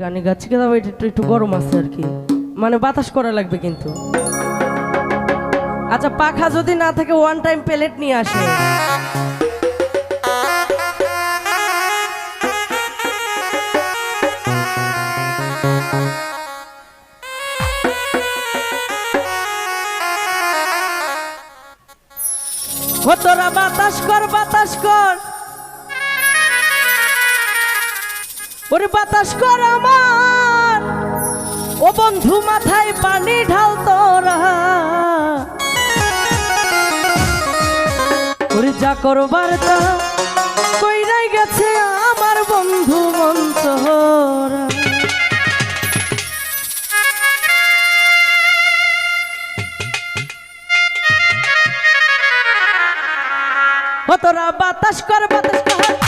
গানে গাচ্ছি কিন্তু এটা একটু একটু গরম আছে আর কি। মানে বাতাস করা লাগবে কিন্তু। আচ্ছা পাখা যদি না থাকে ওয়ান টাইম প্লেট নিয়ে আসে। ও বাতাস কর বাতাস কর। ওরে বাতাস কর আমার। ও বন্ধু, মাথায় পানি ঢাল তোরা। ওরে যা করবার তা কইরাই গেছে আমার বন্ধু মন্তরা অতরা বাতাস কর বাতাস কর।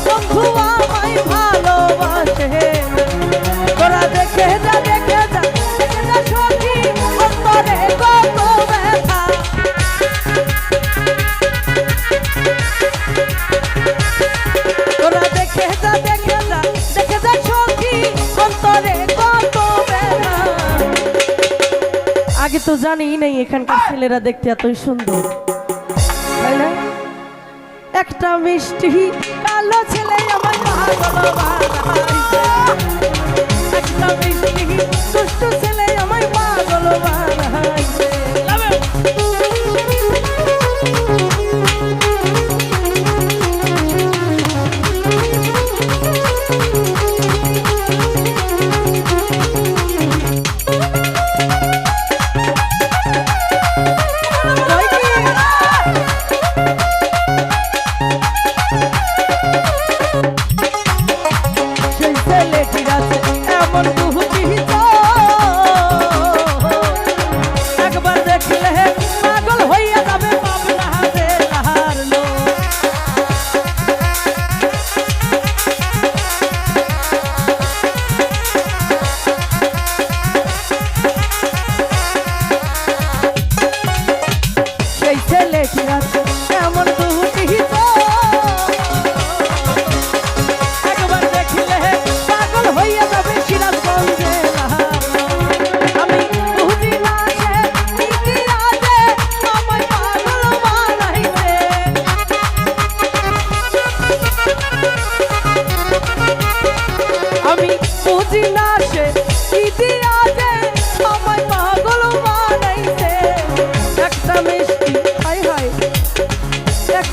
আগে তো জানিই নাই এখানকার ছেলেরা দেখতে এতই সুন্দর। একটা মিষ্টি কালো ছেলে আমার है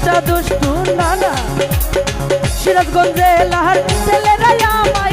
বাচ্চা দুষ্টু নানা সিরাজগঞ্জে লাহার ছেলেরাই আমার